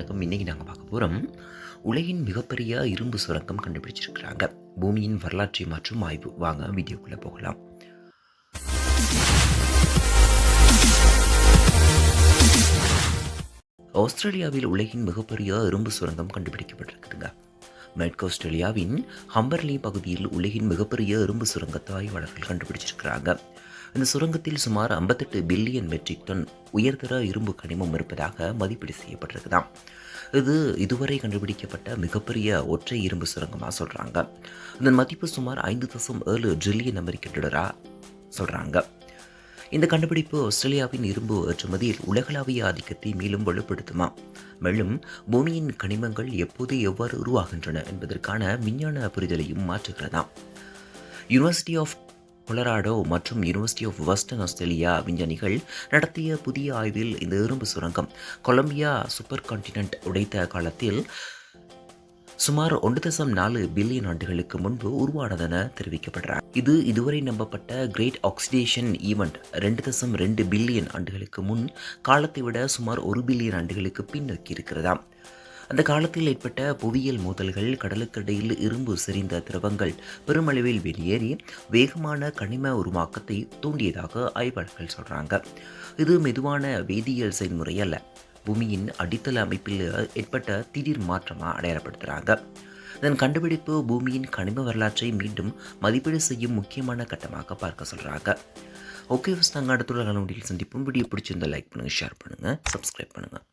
வணக்கம் இன்றைக்கி நாங்கள் பார்க்க போகிறோம் உலகின் மிகப்பெரிய இரும்பு சுரங்கம் கண்டுபிடிச்சிருக்கிறாங்க. பூமியின் வரலாற்றை மாற்றும் ஆய்வு. வாங்க வீடியோக்குள்ளே போகலாம். ஆஸ்திரேலியாவில் உலகின் மிகப்பெரிய இரும்பு சுரங்கம் கண்டுபிடிக்கப்பட்டிருக்குதுங்க. மேற்கு ஆஸ்திரேலியாவின் ஹம்பர்லி பகுதியில் உலகின் மிகப்பெரிய இரும்பு சுரங்கத்தை ஆய்வாளர்கள் கண்டுபிடிச்சிருக்கிறாங்க. இந்த சுரங்கத்தில் சுமார் 58 பில்லியன் மெட்ரிக் டன் உயர்தர இரும்பு கனிமம் இருப்பதாக மதிப்பீடு செய்யப்பட்டிருக்குதாம். இது இதுவரை கண்டுபிடிக்கப்பட்ட மிகப்பெரிய ஒற்றை இரும்பு சுரங்கமாக சொல்கிறாங்க இதன் மதிப்பு சுமார் ஐந்து தசம் ஏழு ட்ரில்லியன் அமெரிக்க டாலராக சொல்கிறாங்க இந்த கண்டுபிடிப்பு ஆஸ்திரேலியாவின் இரும்பு ஏற்றுமதியில் உலகளாவிய ஆதிக்கத்தை மேலும் வலுப்படுத்துமா? மேலும் பூமியின் கனிமங்கள் எப்போது எவ்வாறு உருவாகின்றன என்பதற்கான விஞ்ஞான புரிதலையும் மாற்றுகிறதாம். யுனிவர்சிட்டி ஆஃப் கொலராடோ மற்றும் யூனிவர்சிட்டி ஆஃப் வெஸ்டர்ன் ஆஸ்திரேலியா விஞ்ஞானிகள் நடத்திய புதிய ஆய்வில் இந்த இரும்பு சுரங்கம் கொலம்பியா சூப்பர் கான்டினென்ட் உடைத்த காலத்தில் சுமார் ஒன்று தசம் நாலு பில்லியன் ஆண்டுகளுக்கு முன்பு உருவானதென தெரிவிக்கப்படுறார் இது இதுவரை நம்பப்பட்ட கிரேட் ஆக்சிடேஷன் ஈவெண்ட் ரெண்டு தசம் ரெண்டு பில்லியன் ஆண்டுகளுக்கு முன் காலத்தை விட சுமார் ஒரு பில்லியன் ஆண்டுகளுக்கு பின்னோக்கி இருக்கிறதாம் அந்த காலத்தில் ஏற்பட்ட புவியியல் மோதல்கள் கடலுக்கடியில் இரும்பு செறிந்த திரவங்கள் பெருமளவில் வெளியேறி வேகமான கனிம உருவாக்கத்தை தூண்டியதாக ஆய்வாளர்கள் சொல்கிறாங்க இது மெதுவான வேதியியல் செயல்முறை அல்ல. பூமியின் அடித்தள அமைப்பில் ஏற்பட்ட திடீர் மாற்றமாக அடையாளப்படுத்துகிறாங்க இதன் கண்டுபிடிப்பு பூமியின் கனிம வரலாற்றை மீண்டும் மதிப்பீடு செய்யும் முக்கியமான கட்டமாக பார்க்க சொல்கிறாங்க ஓகே ஃபஸ்ட் நாங்கள் அடுத்துள்ள காலவண்டியில் சந்திப்போம். வீடியோ பிடிச்சிருந்தால் லைக் பண்ணுங்கள் ஷேர் பண்ணுங்கள் சப்ஸ்கிரைப் பண்ணுங்கள்